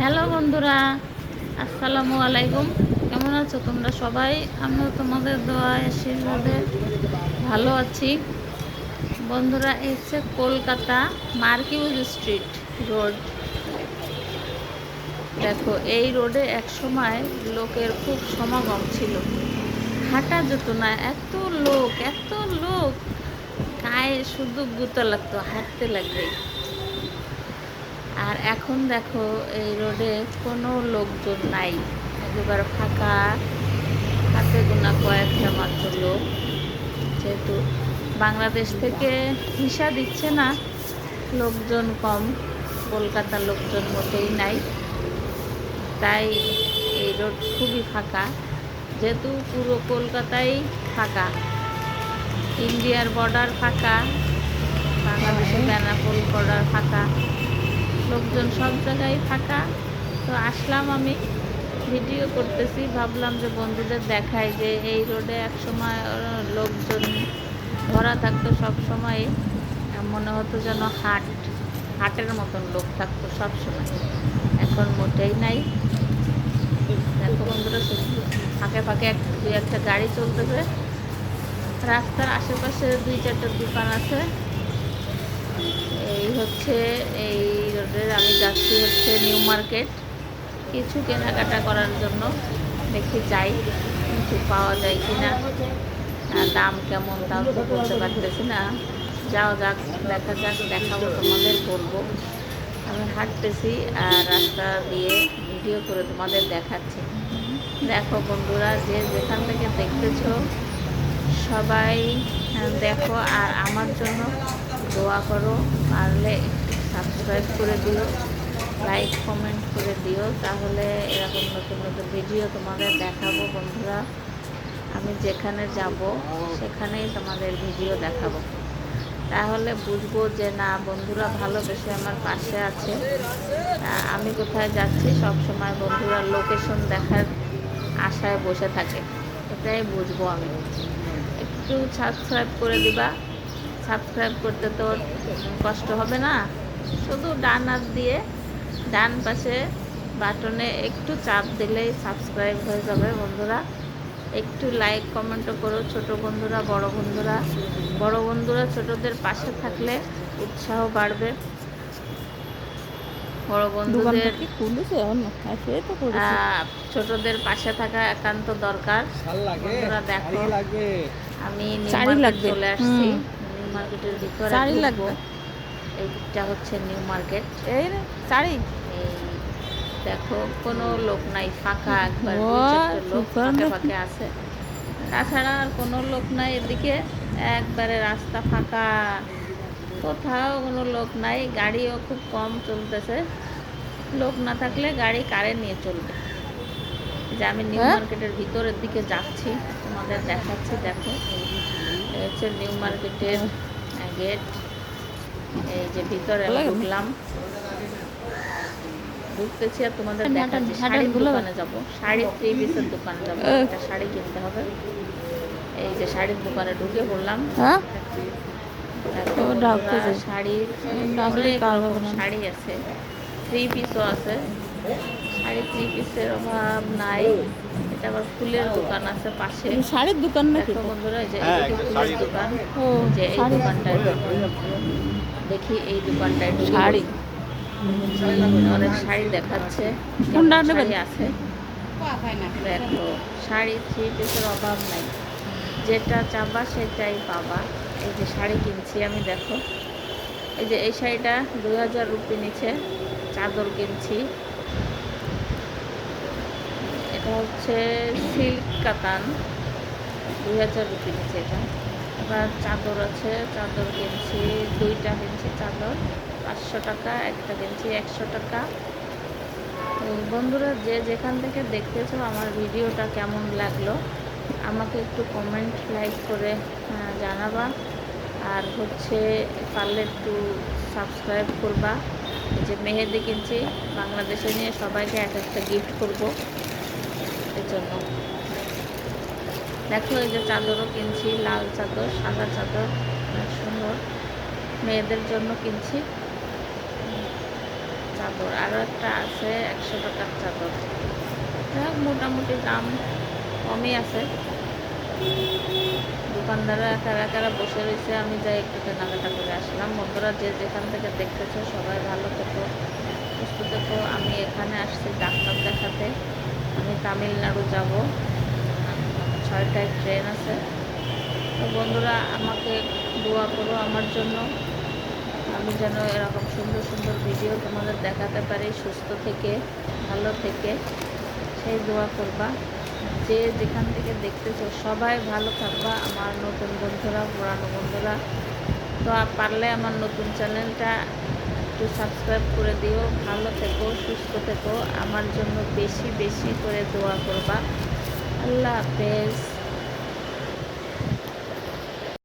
Hello বন্ধুরা, আসসালামু আলাইকুম। কেমন আছো তোমরা সবাই? আমিও তোমাদের দোয়া আশীর্বাদে ভালো আছি। বন্ধুরা হচ্ছে কলকাতা মার্কিউজ স্ট্রিট রোড। দেখো, এই রোডে এক সময় লোকের খুব সমাগম ছিল। হাঁটা যেত না, এত লোক এত লোক। গায়ে শুধু গুঁতো লাগতো, হাঁটতে লাগলেই আর এখন দেখো, এই রোডে কোনো লোকজন নাই। একেবারে ফাঁকা, হাতে গোনা কয়েকটা মাত্র লোক। যেহেতু বাংলাদেশ থেকে ভিসা দিচ্ছে না, লোকজন কম, কলকাতার লোকজন মোটেই নাই। তাই এই রোড খুবই ফাঁকা। যেহেতু পুরো কলকাতাই ফাঁকা, ইন্ডিয়ার বর্ডার ফাঁকা, বাংলাদেশের বেনাপোল বর্ডার ফাঁকা। লোকজন সব জায়গায় ফাঁকা তো আসলাম আমি, ভিডিও করতেছি, ভাবলাম যে বন্ধুদের দেখায় যে এই রোডে এক সময় লোকজন ভরা থাকতো সব সময়। মনে হতো যেন হাট, হাটের মতন লোক থাকতো সব সময়। এখন মোটেই নাই। দেখো বন্ধুরা, ফাঁকে ফাঁকে এক, দুই একটা গাড়ি চলতেছে। রাস্তার আশেপাশে দুই চারটা দোকান আছে। এই হচ্ছে এই যাচ্ছি হচ্ছে নিউ মার্কেট। কিছু কেনাকাটা করার জন্য দেখি যাই, কিছু পাওয়া যায় কি না দাম কেমন তাও তো বলতে পারতেছি না। যাও যাক, দেখা যাক, দেখাবো তোমাদের, বলব। আমি হাঁটতেছি আর রাস্তা দিয়ে ভিডিও করে তোমাদের দেখাচ্ছি। দেখো বন্ধুরা, যে যেখান থেকে দেখতেছ, সবাই দেখো আর আমার জন্য দোয়া করো, পারলে সাবস্ক্রাইব করে দিও। লাইক, কমেন্ট করে দিও। তাহলে এরকম নতুন নতুন ভিডিও তোমাদের দেখাবো, বন্ধুরা। আমি যেখানে যাব, সেখানেই তোমাদের ভিডিও দেখাবো। তাহলে বুঝব যে, না, বন্ধুরা ভালোবেসে আমার পাশে আছে। আমি কোথায় যাচ্ছি? সব সময় বন্ধুরা লোকেশন দেখার আশায় বসে থাকে। এটাই বুঝব আমি। একটু সাবস্ক্রাইব করে দিবা। সাবস্ক্রাইব করতে তো কষ্ট হবে না। শুধু ডান হাত দিয়ে ডান পাশে বাটনে একটু চাপ দিলেই সাবস্ক্রাইব হয়ে যাবে বন্ধুরা। একটু লাইক কমেন্টও করো ছোট বন্ধুরা বড় বন্ধুরা। বড় বন্ধুরা ছোটদের পাশে থাকলে উৎসাহ বাড়বে। বড় বন্ধুদের ছোটদের পাশে থাকা একান্ত দরকার। বন্ধুরা দেখো আমি চলে আসছি। মার্কেটের ভিতরে এইটা হচ্ছে নিউ মার্কেট। এই এই দেখো কোনো লোক নাই ফাঁকা একবার লোক ফাঁকে ফাঁকে আছে। তাছাড়া আর কোনো লোক নাই এদিকে একবারে রাস্তা ফাঁকা। কোথাও কোনো লোক নাই গাড়িও খুব কম চলতেছে। লোক না থাকলে গাড়ি কারে নিয়ে চলবে। যে আমি নিউ হ্যাঁ? মার্কেটের ভিতরের দিকে যাচ্ছি তোমাদের দেখাচ্ছি দেখো। হচ্ছে নিউ মার্কেটের গেট। এই যে ভিতরে ঢুকলাম। ঢুকতেছি আর তোমাদের দেখাচ্ছি। শাড়ির দোকানে যাব। শাড়ি থ্রি পিসের দোকানে যাব। একটা শাড়ি কিনতে হবে। এই যে শাড়ির দোকানে ঢুকে পড়লাম। হ্যাঁ? না? শাড়ি আছে। থ্রি পিসও আছে। শাড়ি থ্রি পিসের অভাব নাই। এটা আবার ফুলের দোকান আছে পাশে। শাড়ির দোকান নাকি বন্ধুরা যে হ্যাঁ, ফুলের দোকান। ও যে এই শাড়ি দোকানটায় দেখি এই দোকানটায় শাড়ি। অনেক শাড়ি দেখাচ্ছে? শাড়ি আছে। দেখো শাড়ি থ্রি পিসের অভাব নাই। যেটা চাবা সেটাই পাবা। এই যে শাড়ি কিনছি আমি দেখো। এই যে এই শাড়িটা দুই হাজার রুপি নিচে। চাদর কিনছি। এটা হচ্ছে সিল্ক কাতান, দুই হাজার রুপি নিচে এটা। এবার চাদর আছে, চাদর কিনছি দুইটা কিনছি চাদর, পাঁচশো টাকা, একটা কিনছি একশো টাকা। বন্ধুরা, যে যেখান থেকে দেখতেছো আমার ভিডিওটা কেমন লাগল, আমাকে একটু কমেন্ট লাইক করে জানাবা। আর হচ্ছে পারলে একটু সাবস্ক্রাইব করবা। যে মেহেদি কিনছি বাংলাদেশে নিয়ে সবাইকে এক একটা গিফট করব। এর জন্য। দেখো এই যে চাদরও কিনছি, লাল চাদর, সাদা চাদর, অনেক সুন্দর। মেয়েদের জন্য কিনছি। চাদর আরও একটা আছে, একশো টাকার চাদর। যাই মোটামুটি দাম কমই আছে। দোকানদাররা কারা কারা বসে রয়েছে, আমি যাই একটু কেনাকাটা করে আসলাম। বন্ধুরা, যে যেখান থেকে দেখতেছো, সবাই ভালো থেকো, সুস্থ থেকো। আমি এখানে আসছি ডাক্তার দেখাতে। আমি তামিলনাড়ু যাব। ছয়টায় ট্রেন আছে। তো বন্ধুরা, আমাকে দোয়া করো আমার জন্য। আমি যেন এরকম সুন্দর সুন্দর ভিডিও তোমাদের দেখাতে পারি, সুস্থ থেকে, ভালো থেকে। সেই দোয়া করবা। যে যেখান থেকে দেখতেছো, সবাই ভালো থাকবা, আমার নতুন বন্ধুরা, পুরানো বন্ধুরা। তো পারলে আমার নতুন চ্যানেলটা একটু সাবস্ক্রাইব করে দিও। ভালো থেকো, সুস্থ থেকো। আমার জন্য বেশি বেশি করে দোয়া করবা। আল্লাহ হাফেজ।